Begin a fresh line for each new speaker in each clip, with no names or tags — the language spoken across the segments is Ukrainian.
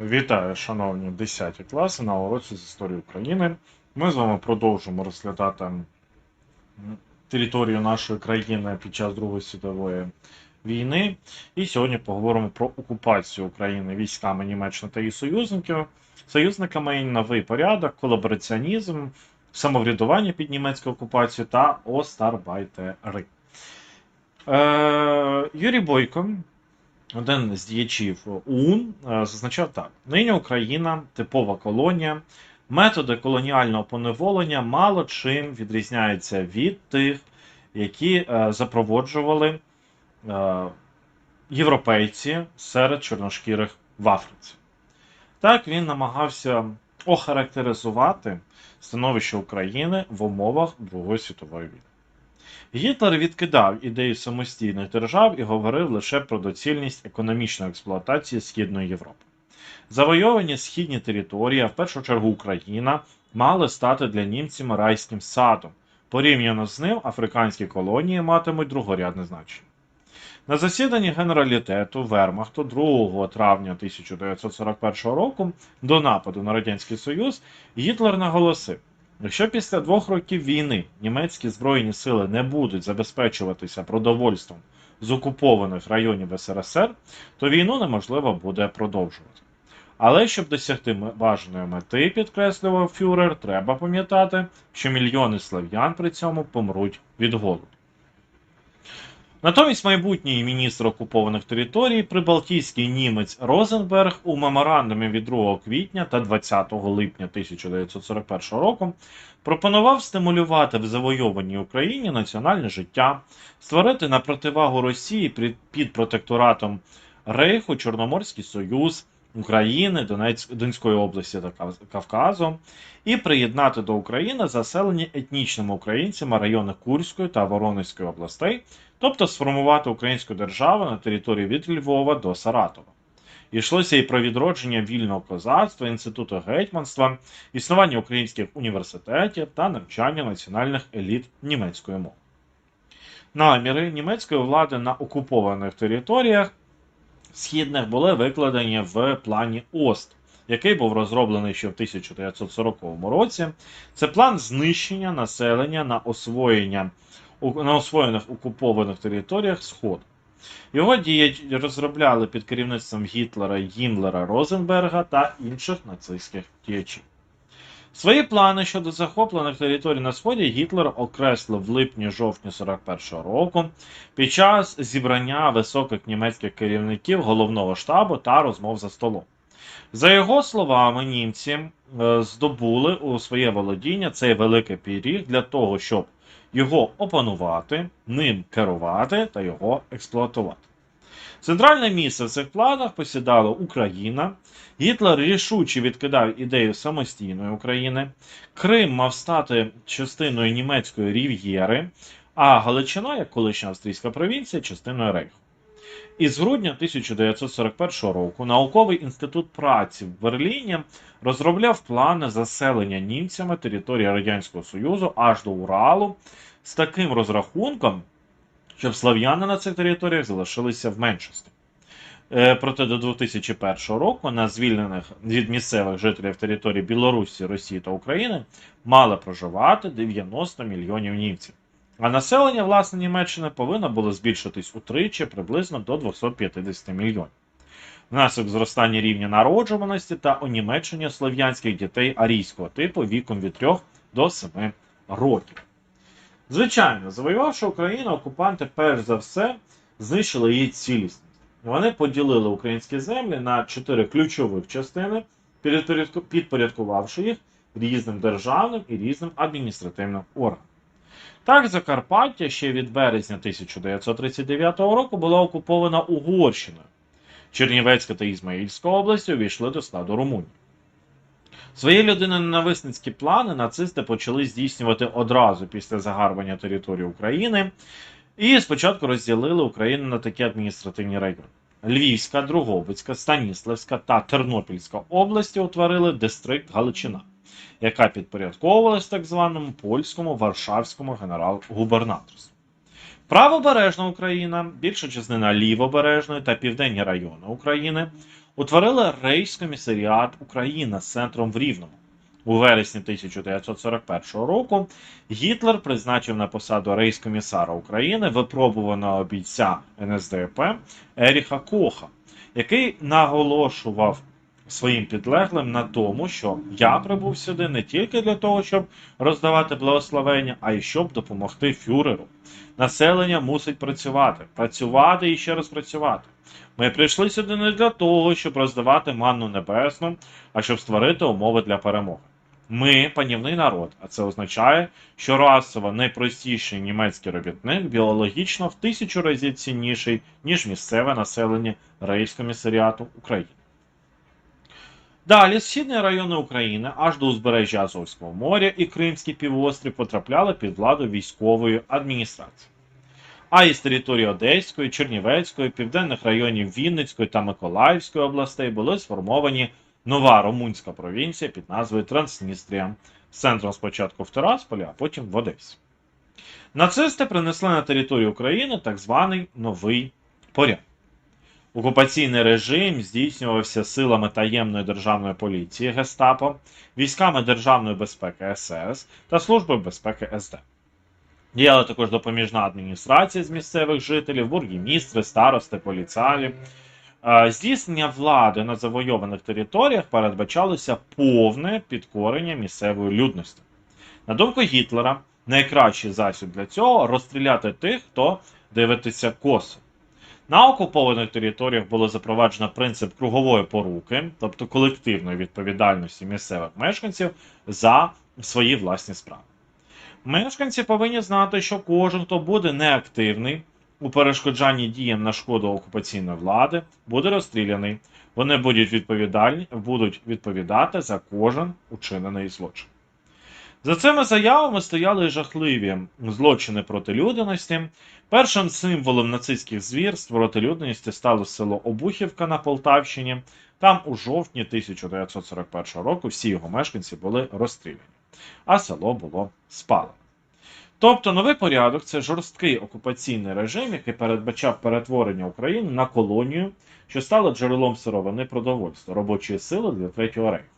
Вітаю, шановні 10 класи на уроці з історії України. Ми з вами продовжимо розглядати територію нашої країни під час Другої світової війни. І сьогодні поговоримо про окупацію України військами Німеччини та її союзників, союзниками новий порядок, колабораціонізм, самоврядування під німецькою окупацією та остарбайтери. Е, Юрій Бойко, один з діячів ОУН е, зазначав так: нині Україна типова колонія. Методи колоніального поневолення мало чим відрізняються від тих, які е, запроводжували е, європейці серед чорношкірих в Африці. Так він намагався охарактеризувати становище України в умовах Другої світової війни. Гітлер відкидав ідею самостійних держав і говорив лише про доцільність економічної експлуатації Східної Європи. Завойовані східні території, а в першу чергу Україна, мали стати для німців райським садом. Порівняно з ним, африканські колонії матимуть другорядне значення. На засіданні генералітету Вермахту 2 травня 1941 року до нападу на Радянський Союз Гітлер наголосив, Якщо після двох років війни німецькі збройні сили не будуть забезпечуватися продовольством з окупованих районів СРСР, то війну неможливо буде продовжувати. Але щоб досягти бажаної мети, підкреслював фюрер, треба пам'ятати, що мільйони слав'ян при цьому помруть від голоду. Натомість майбутній міністр окупованих територій, прибалтійський німець Розенберг у меморандумі від 2 квітня та 20 липня 1941 року пропонував стимулювати в завойованій Україні національне життя, створити на противагу Росії під- протекторатом Рейху Чорноморський Союз України, Донецьк, Донської області та Кав- Кавказу, і приєднати до України заселені етнічними українцями райони Курської та Воронезької областей, тобто сформувати українську державу на території від Львова до Саратова. Йшлося і про відродження вільного козацтва, інституту гетьманства, існування українських університетів та навчання національних еліт німецької мови. Наміри німецької влади на окупованих територіях східних були викладені в плані ОСТ, який був розроблений ще в 1940 році. Це план знищення населення на освоєння на освоєних окупованих територіях Сходу. Його дії розробляли під керівництвом Гітлера, Гімлера, Розенберга та інших нацистських діячів. Свої плани щодо захоплених територій на Сході Гітлер окреслив в липні-жовтні 41-го року під час зібрання високих німецьких керівників головного штабу та розмов за столом. За його словами, німці е, здобули у своє володіння цей великий пиріг для того, щоб його опанувати, ним керувати та його експлуатувати. Центральне місце в цих планах посідала Україна. Гітлер рішуче відкидав ідею самостійної України. Крим мав стати частиною німецької рів'єри, а Галичина, як колишня австрійська провінція, частиною Рейху. Із грудня 1941 року науковий інститут праці в Берліні розробляв плани заселення німцями території Радянського Союзу аж до Уралу з таким розрахунком, щоб слав'яни на цих територіях залишилися в меншості. Е, Проте до 2001 року на звільнених від місцевих жителів території Білорусі, Росії та України мали проживати 90 мільйонів німців. А населення власне Німеччини повинно було збільшитись утричі приблизно до 250 мільйонів. Внаслідок зростання рівня народжуваності та онімечення слов'янських дітей арійського типу віком від 3 до 7 років. Звичайно, завоювавши Україну, окупанти перш за все знищили її цілісність. Вони поділили українські землі на чотири ключових частини, підпорядкувавши їх різним державним і різним адміністративним органам. Так, Закарпаття ще від березня 1939 року була окупована Угорщиною. Чернівецька та Ізмаїльська області увійшли до складу Румунії. Свої людиноненависницькі плани нацисти почали здійснювати одразу після загарбання території України і спочатку розділили Україну на такі адміністративні райони. Львівська, Другобицька, Станіславська та Тернопільська області утворили дистрикт Галичина, яка підпорядковувалась так званому польському Варшавському генерал-губернаторству. Правобережна Україна, більша частина лівобережної та південні райони України утворили Рейхскомісаріат Україна з центром в Рівному. У вересні 1941 року Гітлер призначив на посаду рейхскомісара України випробуваного бійця НСДАП Еріха Коха, який наголошував своїм підлеглим на тому, що я прибув сюди не тільки для того, щоб роздавати благословення, а й щоб допомогти фюреру. Населення мусить працювати, працювати і ще раз працювати. Ми прийшли сюди не для того, щоб роздавати манну небесну, а щоб створити умови для перемоги. Ми панівний народ, а це означає, що расово найпростіший німецький робітник біологічно в тисячу разів цінніший, ніж місцеве населення Рейхскомісаріату України. Далі східні райони України аж до узбережжя Азовського моря і Кримський півострів потрапляли під владу військової адміністрації. А із території Одеської, Чернівецької, південних районів Вінницької та Миколаївської областей були сформовані нова румунська провінція під назвою Трансністрія, з центром спочатку в Тирасполі, а потім в Одесі. Нацисти принесли на територію України так званий новий порядок. Окупаційний режим здійснювався силами таємної державної поліції Гестапо, військами Державної безпеки СС та Службою безпеки СД. Діяла також допоміжна адміністрація з місцевих жителів, бургімістри, старости, поліцаї. Е, Здійснення влади на завойованих територіях передбачалося повне підкорення місцевої людності. На думку Гітлера, найкращий засіб для цього розстріляти тих, хто дивитися косо. На окупованих територіях було запроваджено принцип кругової поруки, тобто колективної відповідальності місцевих мешканців за свої власні справи. Мешканці повинні знати, що кожен, хто буде неактивний у перешкоджанні діям на шкоду окупаційної влади, буде розстріляний. Вони будуть відповідальні, будуть відповідати за кожен учинений злочин. За цими заявами стояли жахливі злочини проти людяності. Першим символом нацистських звірств проти людяності стало село Обухівка на Полтавщині. Там у жовтні 1941 року всі його мешканці були розстріляні, а село було спалене. Тобто новий порядок це жорсткий окупаційний режим, який передбачав перетворення України на колонію, що стало джерелом сировини продовольства, робочої сили для Третього рейху.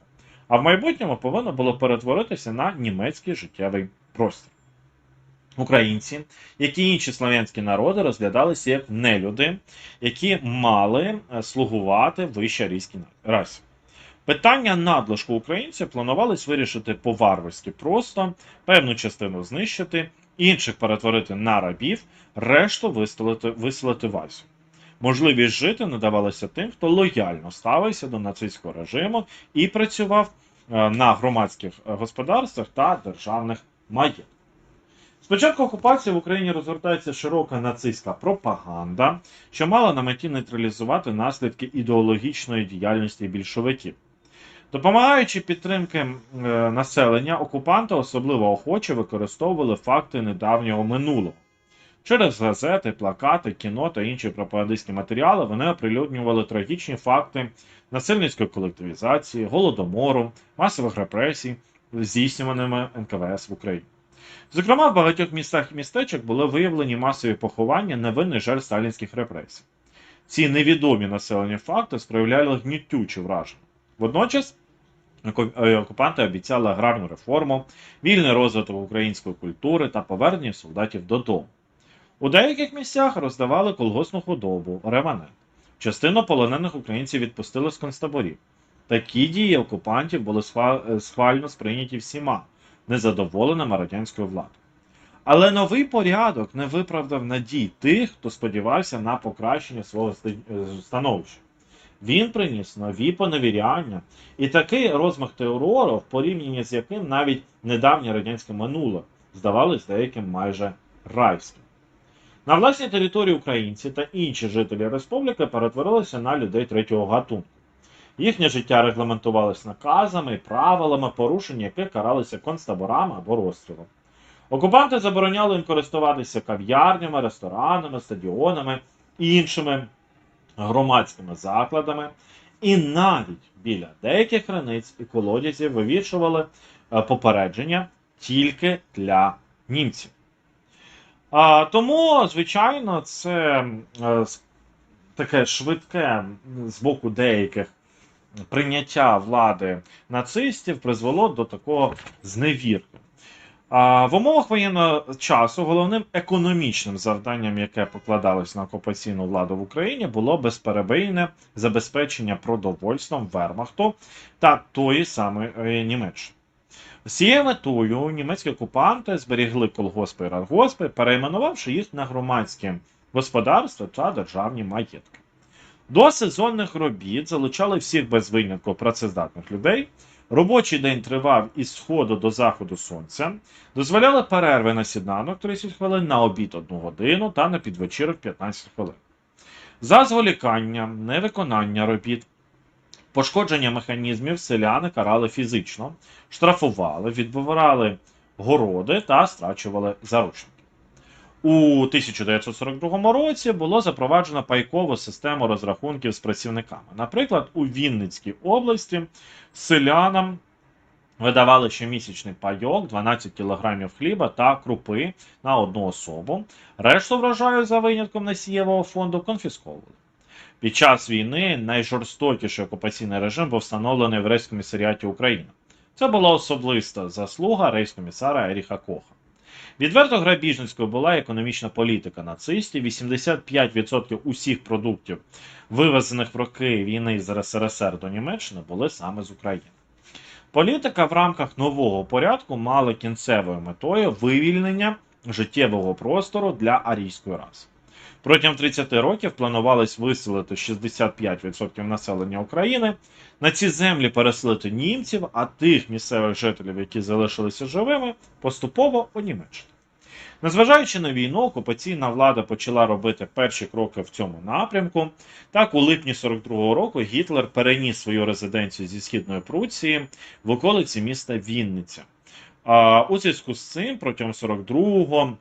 А в майбутньому повинно було перетворитися на німецький життєвий простір. Українці, як і інші слав'янські народи, розглядалися як нелюди, які мали е, слугувати вище арійській расі. Питання надлишку українців планувалось вирішити по-варварськи просто, певну частину знищити, інших перетворити на рабів, решту виселити, виселити в Азію. Можливість жити надавалася тим, хто лояльно ставився до нацистського режиму і працював е, на громадських е, господарствах та державних маєтках. Спочатку окупації в Україні розгортається широка нацистська пропаганда, що мала на меті нейтралізувати наслідки ідеологічної діяльності більшовиків. Допомагаючи підтримки е, населення, окупанти особливо охоче використовували факти недавнього минулого. Через газети, плакати, кіно та інші пропагандистські матеріали вони оприлюднювали трагічні факти насильницької колективізації, голодомору, масових репресій, здійснюваними НКВС в Україні. Зокрема, в багатьох містах і містечок були виявлені масові поховання невинних жертв сталінських репресій. Ці невідомі населені факти справляли гнітюче враження. Водночас окупанти обіцяли аграрну реформу, вільний розвиток української культури та повернення солдатів додому. У деяких місцях роздавали колгосну худобу, реманент. Частину полонених українців відпустили з концтаборів. Такі дії окупантів були схвально сприйняті всіма незадоволеними радянською владою. Але новий порядок не виправдав надій тих, хто сподівався на покращення свого е, становища. Він приніс нові поневіряння і такий розмах терору, в порівнянні з яким навіть недавнє радянське минуле здавалось деяким майже райським. На власній території українці та інші жителі республіки перетворилися на людей третього гатунку. Їхнє життя регламентувалось наказами і правилами, порушення яких каралися концтаборами або розстрілом. Окупанти забороняли їм користуватися кав'ярнями, ресторанами, стадіонами і іншими громадськими закладами, і навіть біля деяких криниць і колодязів вивішували е, попередження тільки для німців. Тому, звичайно, це е, таке швидке з боку деяких прийняття влади нацистів призвело до такого зневірки. В умовах воєнного часу головним економічним завданням, яке покладалось на окупаційну владу в Україні, було безперебійне забезпечення продовольством Вермахту та тої самої е, Німеччини. З цією метою німецькі окупанти зберігли колгоспи і радгоспи, перейменувавши їх на громадські господарства та державні маєтки. До сезонних робіт залучали всіх без винятку працездатних людей. Робочий день тривав із сходу до заходу сонця, дозволяли перерви на сніданок 30 хвилин, на обід 1 годину та на підвечірок 15 хвилин. За зволікання, невиконання робіт, пошкодження механізмів селяни карали фізично, штрафували, відбирали городи та страчували заручники. У 1942 році було запроваджено пайкову систему розрахунків з працівниками. Наприклад, у Вінницькій області селянам видавали щомісячний пайок 12 кг хліба та крупи на одну особу. Решту врожаю за винятком насієвого фонду конфісковували. Під час війни найжорстокіший окупаційний режим був встановлений в рейскомісаріаті України. Це була особиста заслуга рейскомісара Еріха Коха. Відверто грабіжницькою була економічна політика нацистів. 85% усіх продуктів, вивезених в роки війни з РСРСР до Німеччини, були саме з України. Політика в рамках нового порядку мала кінцевою метою вивільнення життєвого простору для арійської раси. Протягом 30 років планувалось виселити 65% населення України. На ці землі переселити німців, а тих місцевих жителів, які залишилися живими, поступово онімечити. Незважаючи на війну, окупаційна влада почала робити перші кроки в цьому напрямку. Так, у липні 42-го року Гітлер переніс свою резиденцію зі східної Пруції в околиці міста Вінниця. А, у зв'язку з цим протягом 42-го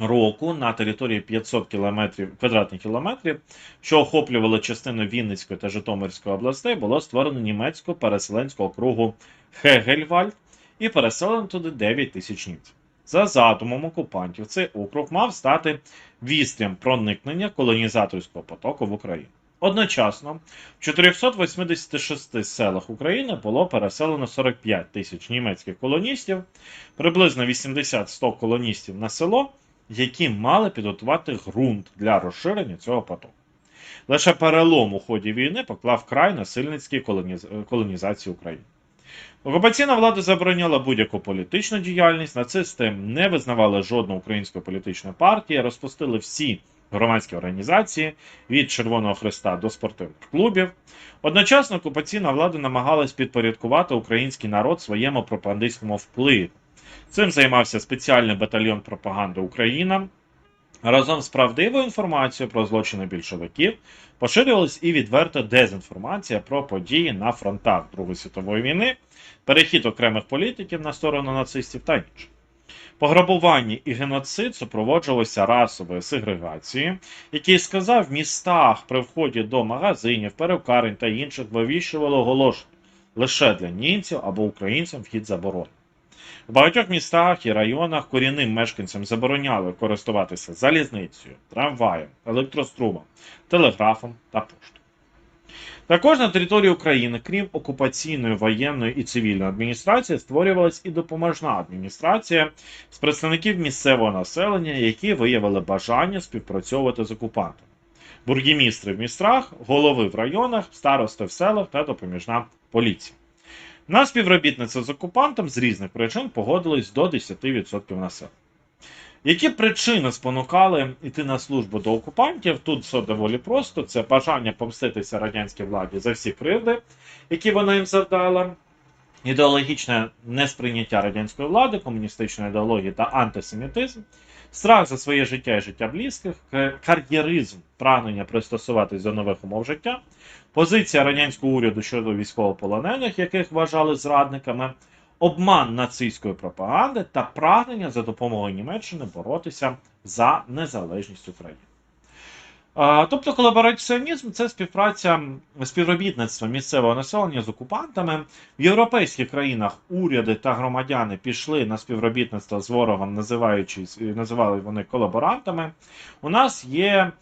року на території 500 кілометрів, квадратних кілометрів, що охоплювали частину Вінницької та Житомирської областей, було створено німецьку переселенську округу Хегельвальд і переселено туди 9 тисяч німців. За задумом окупантів, цей округ мав стати вістрям проникнення колонізаторського потоку в Україну. Одночасно в 486 селах України було переселено 45 тисяч німецьких колоністів, приблизно 80-100 колоністів на село, які мали підготувати ґрунт для розширення цього потоку. Лише перелом у ході війни поклав край насильницькій колоніз... колонізації України. Окупаційна влада забороняла будь-яку політичну діяльність, нацисти не визнавали жодної української політичної партії, розпустили всі громадські організації від Червоного Христа до спортивних клубів. Одночасно окупаційна влада намагалась підпорядкувати український народ своєму пропагандистському впливу. Цим займався спеціальний батальйон пропаганди Україна. Разом з правдивою інформацією про злочини більшовиків поширювалась і відверта дезінформація про події на фронтах Другої світової війни, перехід окремих політиків на сторону нацистів та інше. Пограбування і геноцид супроводжувалися расовою сегрегацією, який сказав в містах при вході до магазинів, перукарень та інших вивішували оголошення лише для німців або українцям вхід заборонений. В багатьох містах і районах корінним мешканцям забороняли користуватися залізницею, трамваєм, електрострумом, телеграфом та поштою. Також на території України, крім окупаційної воєнної і цивільної адміністрації, створювалась і допоможна адміністрація з представників місцевого населення, які виявили бажання співпрацьовувати з окупантами. Бургімістри в містах, голови в районах, старости в селах та допоміжна поліція. На співробітництво з окупантом з різних причин погодились до 10% населення. Які причини спонукали йти на службу до окупантів? Тут все доволі просто: це бажання помститися радянській владі за всі кривди, які вона їм завдала, ідеологічне несприйняття радянської влади, комуністичної ідеології та антисемітизм, страх за своє життя і життя близьких, кар'єризм, прагнення пристосуватись до нових умов життя, позиція радянського уряду щодо військовополонених, яких вважали зрадниками, обман нацистської пропаганди та прагнення за допомогою Німеччини боротися за незалежність України. Тобто колабораціонізм це співпраця співробітництво місцевого населення з окупантами. В європейських країнах уряди та громадяни пішли на співробітництво з ворогом, називаючись називали вони колаборантами. У нас є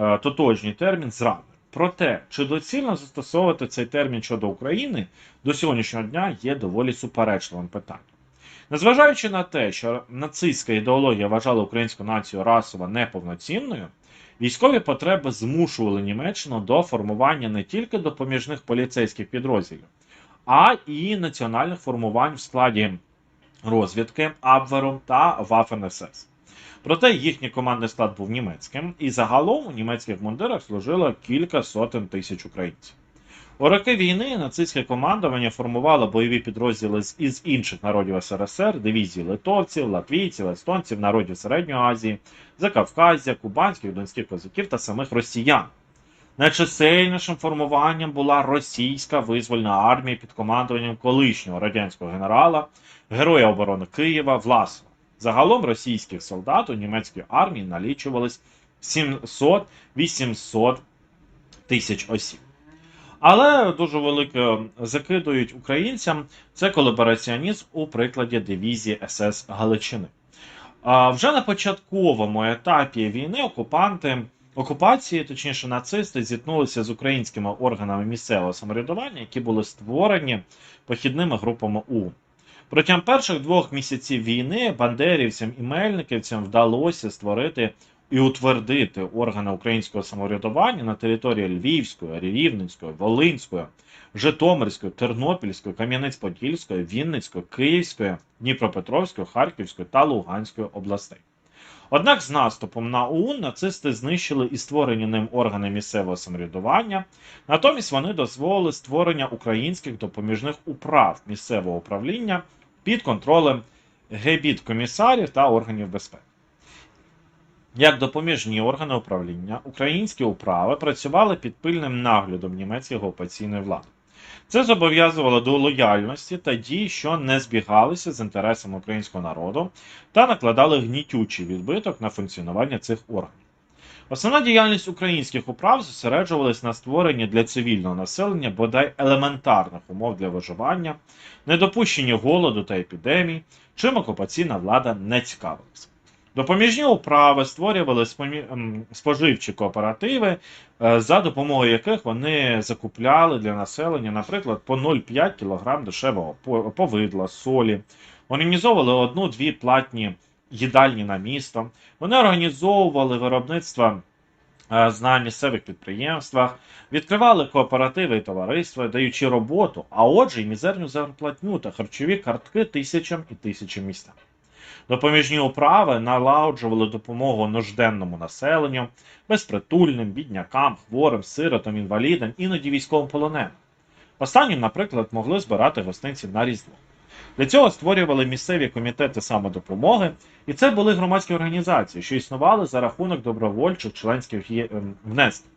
е, тотожній термін зрада. Проте, чи доцільно застосовувати цей термін щодо України до сьогоднішнього дня є доволі суперечливим питанням. Незважаючи на те, що нацистська ідеологія вважала українську націю расово неповноцінною, військові потреби змушували Німеччину до формування не тільки допоміжних поліцейських підрозділів, а і національних формувань в складі розвідки Абверу та Waffen-СС. Проте їхній командний склад був німецьким, і загалом у німецьких мундирах служило кілька сотень тисяч українців. У роки війни нацистське командування формувало бойові підрозділи із інших народів СРСР, дивізії литовців, латвійців, естонців, народів Середньої Азії, Закавказя, кубанських, донських козаків та самих росіян. Найчисельнішим формуванням була російська визвольна армія під командуванням колишнього радянського генерала, героя оборони Києва Власова. Загалом російських солдат у німецькій армії налічувалось 700-800 тисяч осіб. Але дуже велике закидують українцям це колабораціонізм у прикладі дивізії СС Галичини. А вже на початковому етапі війни окупанти, окупації, точніше нацисти, зіткнулися з українськими органами місцевого самоврядування, які були створені похідними групами УН. Протягом перших двох місяців війни бандерівцям і мельниківцям вдалося створити і утвердити органи українського самоврядування на території Львівської, Рівненської, Волинської, Житомирської, Тернопільської, Кам'янець-Подільської, Вінницької, Київської, Дніпропетровської, Харківської та Луганської областей. Однак з наступом на ОУН нацисти знищили і створені ним органи місцевого самоврядування, натомість вони дозволили створення українських допоміжних управ місцевого управління під контролем гебіт-комісарів та органів безпеки. Як допоміжні органи управління, українські управи працювали під пильним наглядом німецької окупаційної влади. Це зобов'язувало до лояльності та дій, що не збігалися з інтересами українського народу, та накладали гнітючий відбиток на функціонування цих органів. Основна діяльність українських управ зосереджувалась на створенні для цивільного населення бодай елементарних умов для виживання, недопущенні голоду та епідемій, чим окупаційна влада не цікавилася. Допоміжні управи створювали ем, споживчі кооперативи, е, за допомогою яких вони закупляли для населення, наприклад, по 0,5 кг дешевого повидла, солі, організовували одну-дві платні їдальні на місто. Вони організовували виробництво е, на місцевих підприємствах, відкривали кооперативи і товариства, даючи роботу, а отже, й мізерню зарплатню та харчові картки тисячам і тисячам містам. Допоміжні управи налагоджували допомогу нужденному населенню, безпритульним, біднякам, хворим, сиротам, інвалідам, іноді військовим полоненим. Останнім, наприклад, могли збирати гостинці на Різдво. Для цього створювали місцеві комітети самодопомоги, і це були громадські організації, що існували за рахунок добровольчих членських ем, внесків.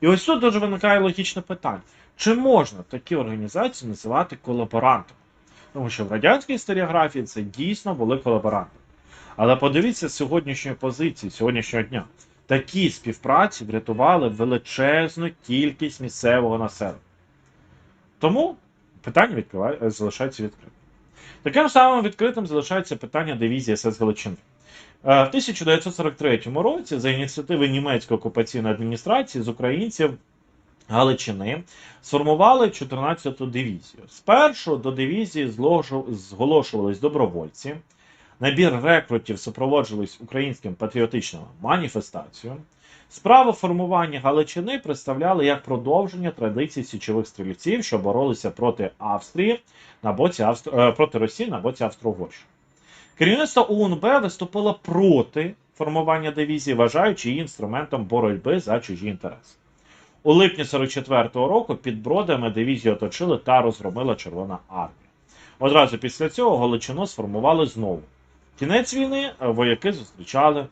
І ось тут дуже виникає логічне питання: чи можна такі організації називати колаборантами? Тому що в радянській історіографії це дійсно були колаборанти. Але подивіться сьогоднішньої позиції, сьогоднішнього дня. Такі співпраці врятували величезну кількість місцевого населення. Тому питання відкриває, е, залишається відкритим. Таким самим відкритим залишається питання дивізії СС Галичини. Е, В 1943 році за ініціативи німецької окупаційної адміністрації з українців Галичини сформували 14-ту дивізію. Спершу до дивізії зголошувались добровольці. Набір рекрутів супроводжувались українським патріотичним маніфестацією. Справу формування Галичини представляли як продовження традицій січових стрільців, що боролися проти Австрії на боці Австро... е, проти Росії на боці Австро-Угорщини. Керівництво УНБ виступило проти формування дивізії, вважаючи її інструментом боротьби за чужі інтереси. У липні 44-го року під бродами дивізію оточили та розгромила Червона армія. Одразу після цього Галичину сформували знову. Кінець війни е, вояки зустрічали е,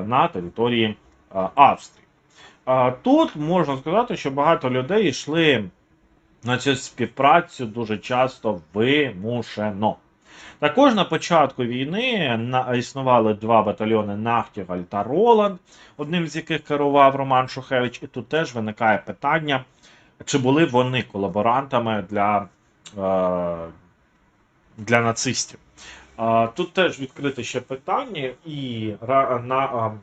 на території е, Австрії. Тут можна сказати, що багато людей йшли на цю співпрацю дуже часто вимушено. Також на початку війни існували два батальйони Нахтігаль та Роланд, одним з яких керував Роман Шухевич, і тут теж виникає питання, чи були вони колаборантами для, е, для нацистів. Е, Тут теж відкрите ще питання, і на, е,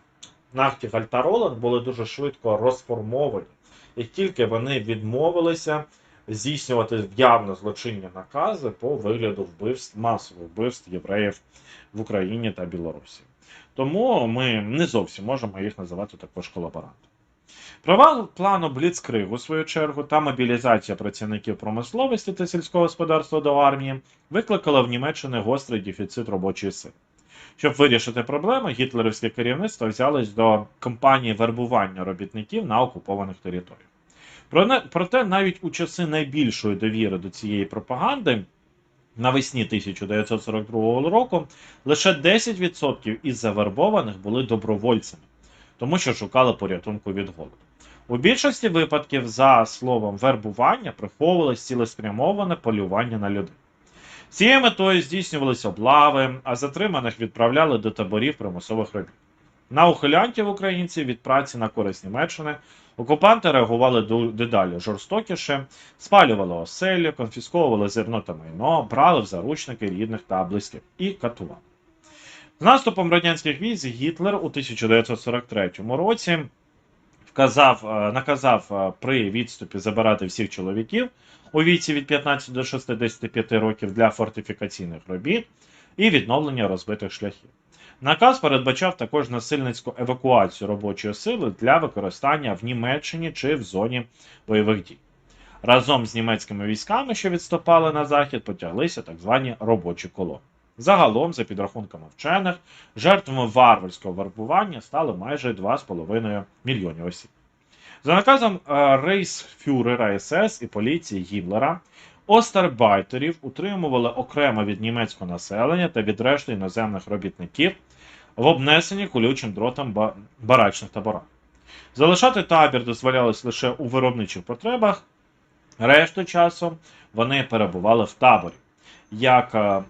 Нахтігаль та Роланд були дуже швидко розформовані, як тільки вони відмовилися здійснювати явно злочинні накази по вигляду вбивств, масових вбивств євреїв в Україні та Білорусі. Тому ми не зовсім можемо їх називати також колаборантами. Провал плану Бліцкригу, в свою чергу, та мобілізація працівників промисловості та сільського господарства до армії викликала в Німеччині гострий дефіцит робочої сили. Щоб вирішити проблему, гітлерівське керівництво взялось до кампанії вербування робітників на окупованих територіях. Проте навіть у часи найбільшої довіри до цієї пропаганди навесні 1942 року лише 10% із завербованих були добровольцями, тому що шукали порятунку від голоду. У більшості випадків, за словом вербування, приховувалось цілеспрямоване полювання на людей. Цією метою здійснювалися облави, а затриманих відправляли до таборів примусових робіт. На ухилянтів українців від праці на користь Німеччини окупанти реагували дедалі жорстокіше, спалювали оселі, конфісковували зерно та майно, брали в заручники рідних та близьких і катували. З наступом радянських військ Гітлер у 1943 році вказав, е, наказав е, при відступі забирати всіх чоловіків у віці від 15 до 65 років для фортифікаційних робіт і відновлення розбитих шляхів. Наказ передбачав також насильницьку евакуацію робочої сили для використання в Німеччині чи в зоні бойових дій. Разом з німецькими військами, що відступали на захід, потяглися так звані робочі колони. Загалом, за підрахунками вчених, жертвами варварського вербування стало майже 2,5 мільйони осіб. За наказом е, рейсфюрера СС і поліції Гімлера, остербайтерів утримували окремо від німецького населення та від решти іноземних робітників в обнесенні колючим дротом барачних таборах. Залишати табір дозволялось лише у виробничих потребах, решту часу вони перебували в таборі. Як е,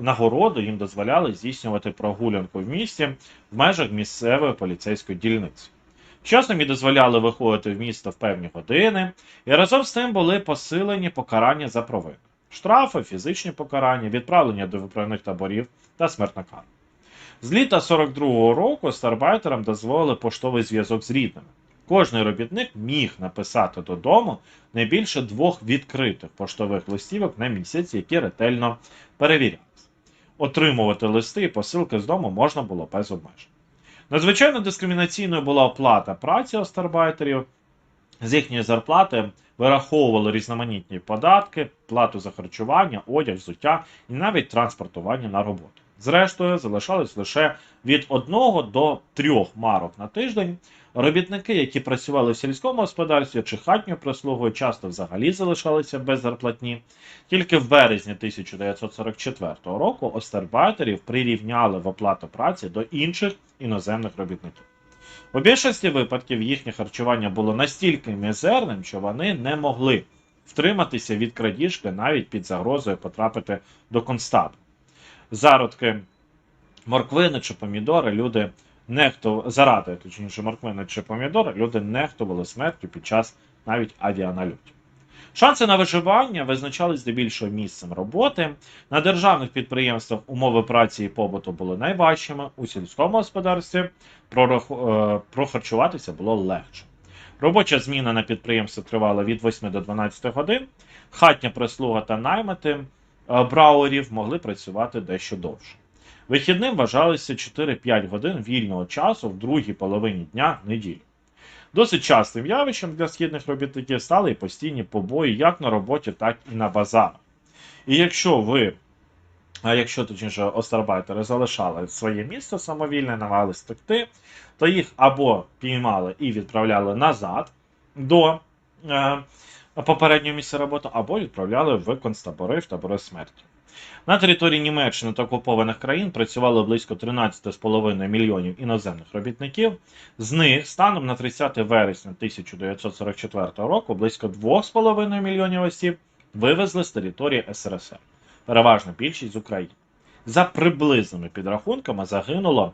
нагороду їм дозволяли здійснювати прогулянку в місті в межах місцевої поліцейської дільниці. Часом і дозволяли виходити в місто в певні години, і разом з тим були посилені покарання за провини. Штрафи, фізичні покарання, відправлення до виправних таборів та смертна кара. З літа 42-го року старбайтерам дозволили поштовий зв'язок з рідними. Кожний робітник міг написати додому не більше двох відкритих поштових листівок на місяць, які ретельно перевірялися. Отримувати листи і посилки з дому можна було без обмежень. Надзвичайно дискримінаційною була оплата праці остарбайтерів. З їхньої зарплати вираховували різноманітні податки, плату за харчування, одяг, взуття і навіть транспортування на роботу. Зрештою, залишалось лише від 1 до 3 марок на тиждень. Робітники, які працювали в сільському господарстві чи хатньою прислугою, часто взагалі залишалися без зарплатні. Тільки в березні 1944 року остербайтерів прирівняли в оплату праці до інших іноземних робітників. У більшості випадків їхнє харчування було настільки мізерним, що вони не могли втриматися від крадіжки навіть під загрозою потрапити до концтабу. Зародки морквини чи помідори люди нехтували, заради, точніше, морквини чи помідори, люди нехтували смертю під час навіть авіанальотів. Шанси на виживання визначались здебільшого місцем роботи. На державних підприємствах умови праці і побуту були найважчими, у сільському господарстві е, прохарчуватися було легше. Робоча зміна на підприємстві тривала від 8 до 12 годин. Хатня прислуга та наймити е, брауерів могли працювати дещо довше. Вихідним вважалося 4-5 годин вільного часу в другій половині дня неділі. Досить частим явищем для східних робітників стали і постійні побої як на роботі, так і на базарах. І якщо ви, а якщо точніше остарбайтери залишали своє місце самовільне, намагались втекти, то їх або піймали і відправляли назад до е, попереднього місця роботи, або відправляли в концтабори, в табори смерті. На території Німеччини та окупованих країн працювало близько 13,5 мільйонів іноземних робітників. З них станом на 30 вересня 1944 року близько 2,5 мільйонів осіб вивезли з території СРСР, переважна більшість з України. За приблизними підрахунками загинуло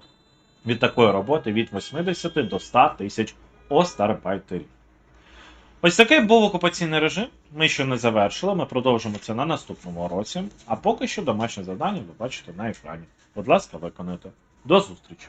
від такої роботи від 80 до 100 тисяч остарбайтерів. Ось такий був окупаційний режим. Ми ще не завершили, ми продовжимо це на наступному році. А поки що домашнє завдання ви бачите на екрані. Будь ласка, виконуйте. До зустрічі!